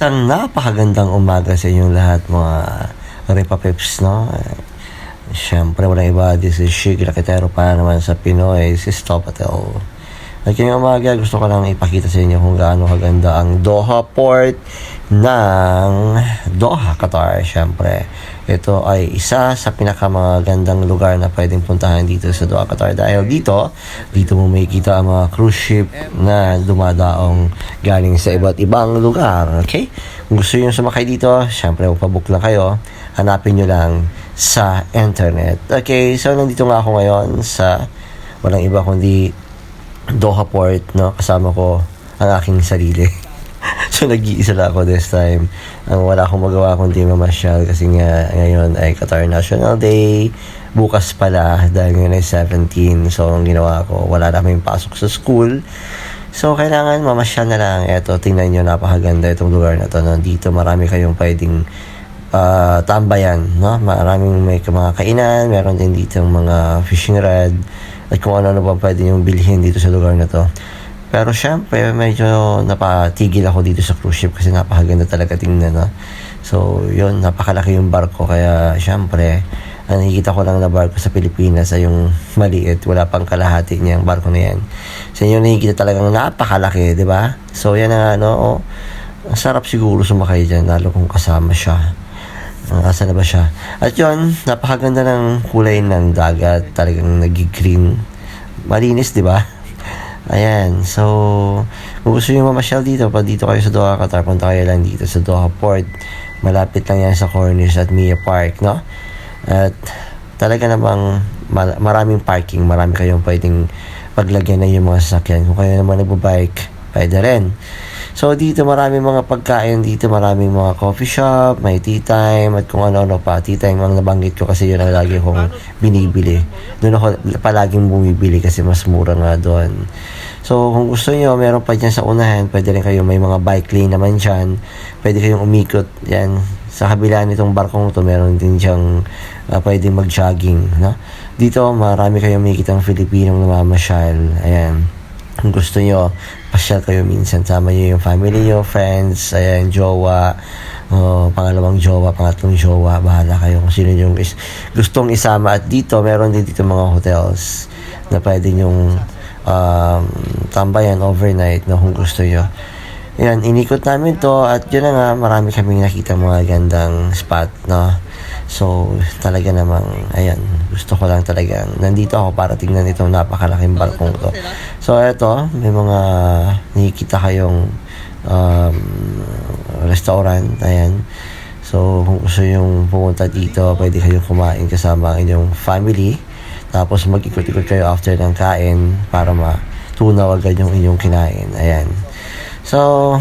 Isang napakagandang umaga sa inyong lahat mga Repapips, no? Siyempre, walang iba. This is Shig Rakitero para naman sa Pinoy, si Stopatel. At ngayong umaga, gusto ko lang ipakita sa inyo kung gaano kaganda ang Doha Port ng Doha, Qatar. Siyempre, ito ay isa sa pinakamagandang lugar na pwedeng puntahan dito sa Doha, Qatar. Dahil dito, dito mo makikita ang mga cruise ship na dumadaong galing sa iba't ibang lugar. Okay? Kung gusto nyo sumakay dito, syempre magpabook lang kayo. Hanapin nyo lang sa internet. Okay, so nandito nga ako ngayon sa walang iba kundi Doha Port, no? Kasama ko ang aking sarili. so, nag-iisa lang ako this time. Ang wala akong magawa kundi mamasyal kasi nga ngayon ay Qatar National Day. Bukas pala dahil ngayon ay 17. So, ang ginawa ko, wala na kaming pasok sa school. So, kailangan mamasyal na lang. Eto, tingnan nyo, napakaganda itong lugar na to. No? Dito, marami kayong pwedeng uh, tambayan, no? Maraming may mga kainan, meron din dito mga fishing rod, at kung ano-ano pa pwede yung bilhin dito sa lugar na to. Pero syempre, medyo napatigil ako dito sa cruise ship kasi napakaganda talaga tingnan, no? So, yun, napakalaki yung barko, kaya syempre, ang nakikita ko lang na barko sa Pilipinas ay yung maliit, wala pang kalahati niya ang barko na yan. Sa inyo nakikita talagang napakalaki, di ba? So, yan na, ano, oh, ang sarap siguro sumakay dyan, lalo kung kasama siya. Uh, asa na ba siya? At yun, napakaganda ng kulay ng dagat. Talagang nag-green. Malinis, di ba? Ayan. So, kung gusto nyo mamasyal dito, pa dito kayo sa Doha, Qatar, punta kayo lang dito sa Doha Port. Malapit lang yan sa Cornish at Mia Park, no? At talaga namang maraming parking. Marami kayong pwedeng paglagyan na yung mga sasakyan. Kung kayo naman nagbabike, pwede rin. So, dito maraming mga pagkain dito, maraming mga coffee shop, may tea time, at kung ano-ano pa. Tea time ang nabanggit ko kasi yun ang lagi kong binibili. Doon ako palaging bumibili kasi mas mura nga doon. So, kung gusto niyo meron pa dyan sa unahan, pwede rin kayo, may mga bike lane naman dyan. Pwede kayong umikot, yan. Sa kabila nitong barkong to, meron din diyang uh, pwedeng mag-jogging, no? Dito, marami kayong makikita ng Filipinong namamasyal. Ayan kung gusto nyo, pasyal kayo minsan. Sama nyo yung family nyo, friends, ayan, jowa, uh, pangalawang jowa, pangatlong jowa, bahala kayo kung sino yung is gustong isama. At dito, meron din dito mga hotels na pwede nyong um, tambayan overnight no, kung gusto nyo. Yan, inikot namin to at yun na nga, marami kaming nakita mga gandang spot, no. So, talaga namang, ayan, gusto ko lang talagang, nandito ako para tingnan itong napakalaking balkong to. So, eto, may mga nakikita kayong um, restaurant, ayan. So, kung gusto yung pumunta dito, pwede kayong kumain kasama ang inyong family. Tapos, mag-ikot-ikot kayo after ng kain para matunaw agad yung inyong kinain. Ayan. So,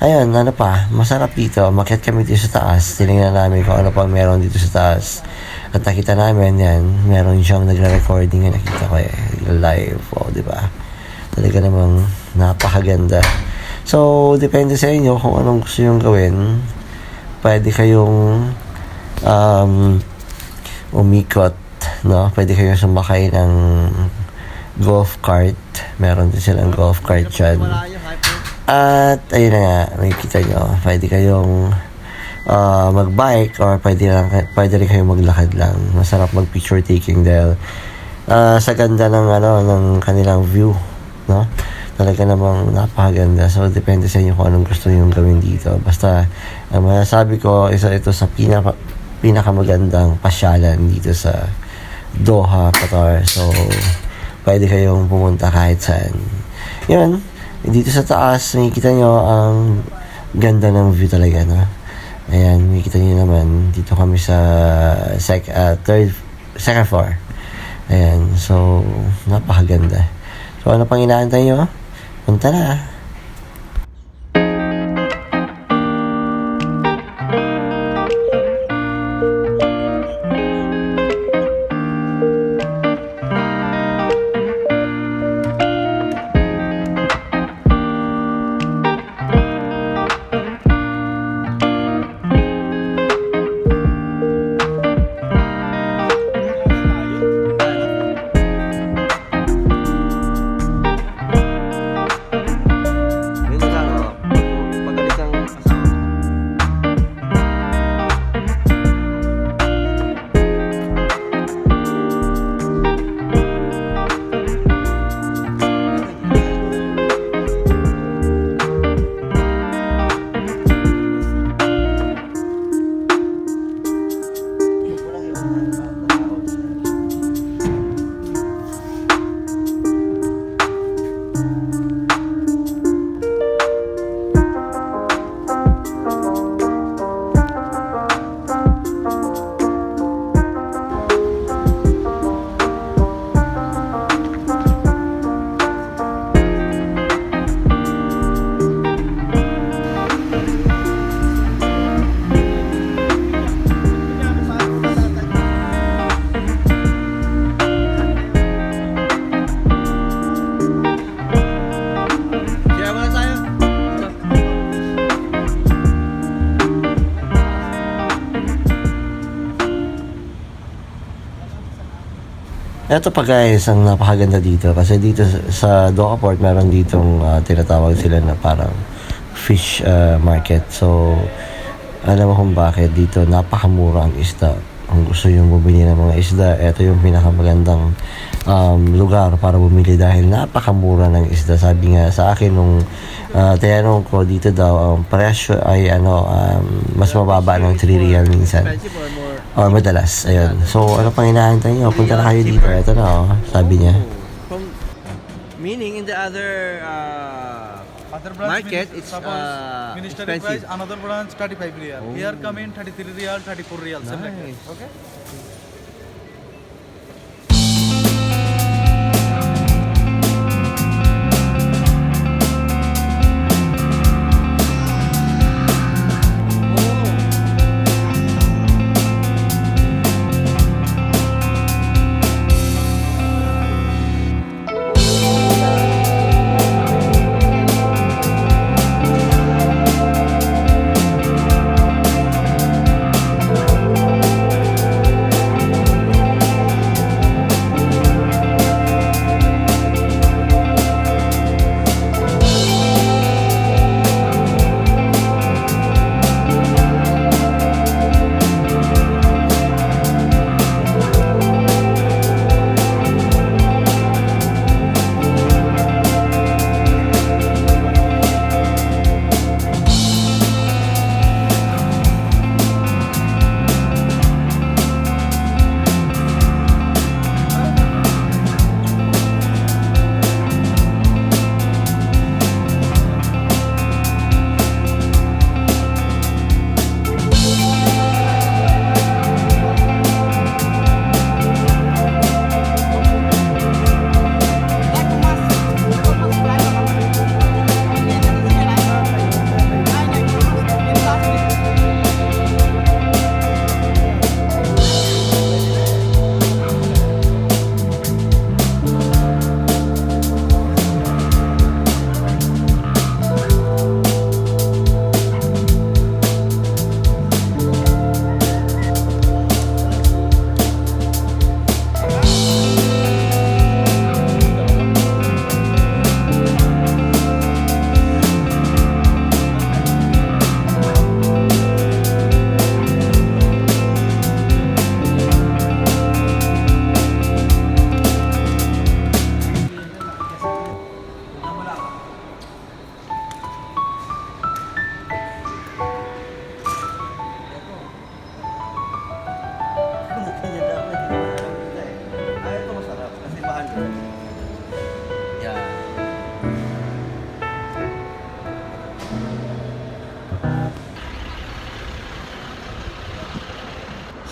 ayun, ano pa, masarap dito. Makiat kami dito sa taas. Tinignan namin kung ano pang meron dito sa taas. At nakita namin yan, meron siyang nagre-recording na nakita ko eh, live. Oh, di ba? Talaga namang napakaganda. So, depende sa inyo kung anong gusto yung gawin. Pwede kayong um, umikot, no? Pwede kayong sumakay ng golf cart. Meron din silang golf cart dyan. At ayun na nga, makikita nyo, pwede kayong uh, magbike or pwede, lang, pwede rin kayong maglakad lang. Masarap mag picture taking dahil uh, sa ganda ng, ano, ng kanilang view, no? Talaga namang napakaganda. So, depende sa inyo kung anong gusto nyo gawin dito. Basta, ang masasabi ko, isa ito sa pinaka, pinakamagandang pasyalan dito sa Doha, Qatar. So, pwede kayong pumunta kahit saan. Yun, dito sa taas, makikita nyo ang ganda ng view talaga, no? Ayan, makikita nyo naman, dito kami sa sec, uh, third, second floor. Ayan, so, napakaganda. So, ano pang inaantay nyo? Punta na. Eto pa guys, ang napakaganda dito. Kasi dito sa, Doha meron ditong ah, tinatawag sila na parang fish ah, market. So, alam mo kung bakit dito napakamura ang isda. Kung gusto yung bumili ng mga isda, ito yung pinakamagandang um, lugar para bumili dahil napakamura ng isda. Sabi nga sa akin nung uh, tinanong ko dito daw, ang presyo ay ano, um, mas mababa ng 3 real minsan. Or? Or madalas, ayun. So, ano pang hinahantay nyo? Punta na kayo dito. Ito na, oh. Sabi niya. From, meaning in the other uh, Other branch Market, it's, suppose uh, expensive. price, another branch 35 real. Oh. Here come in 33 real, 34 real. same like that. Okay.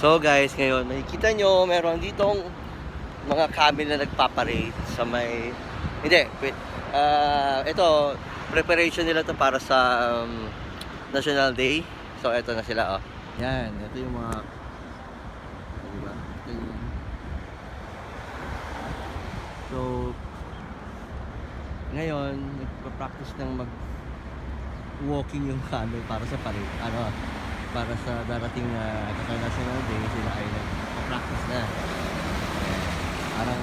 So guys, ngayon makikita nyo meron ditong mga camel na nagpaparade sa may hindi, wait. Ah, ito preparation nila to para sa um, National Day. So ito na sila oh. Yan, ito yung mga? Ito yung So ngayon, nagpa-practice ng mag walking yung camel para sa parade. Ano, para sa darating na International Day, sila ay nagpa-practice na. Parang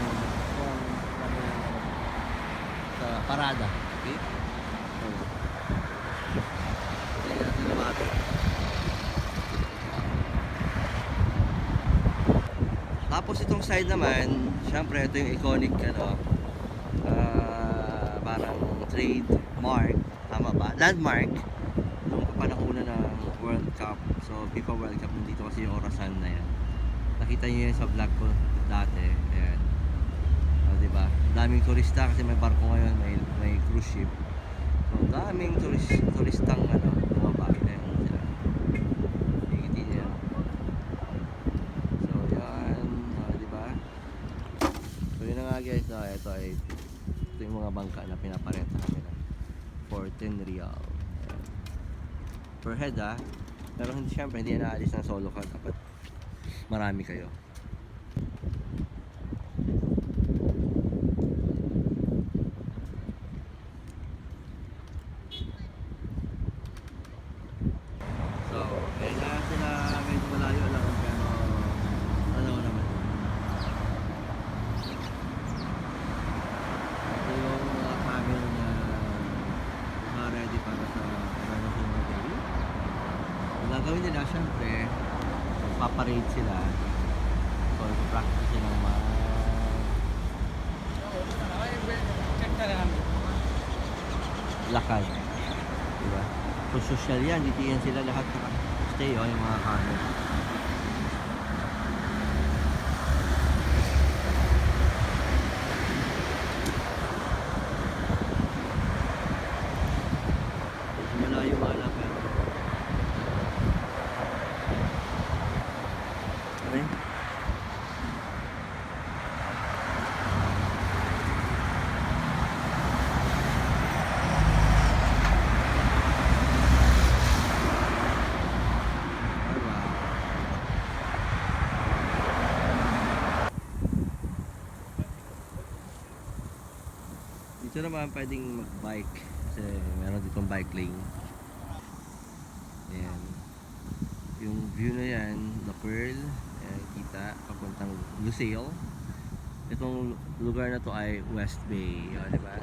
sa parada. Okay? Tapos itong side naman, syempre ito yung iconic ano, ah, parang trademark, ba? Landmark nung kapanahon ng World Cup. So, FIFA World Cup nandito kasi yung orasan na yan. Nakita niyo yan sa vlog ko dati. Ayan. O, di ba? Daming turista kasi may barko ngayon, may may cruise ship. So, daming turis, turistang ano, bumabay. Ayan. Tingin niyo yan. So, yan. O, di ba? So, yun na nga guys. No, ito ay ito yung mga bangka na pinaparenta nila for 10 real. Per head ah. Pero hindi syempre hindi naalis ng solo ka dapat marami kayo. So, kaya sila medyo malayo lang pero ano naman. Gagawin nila, syempre, paparade sila. So, practice silang mag... lakad. Diba? So, social yan. Dito yan sila lahat stay oh, yung mga kanan. Malayo nga lang pero... Okay. Alright. Dito naman pwedeng mag-bike kasi meron ditong bike lane. Ayan. Yung view na yan, the Pearl, ayan, kita, papuntang Lucille. Itong lugar na to ay West Bay, o, di ba?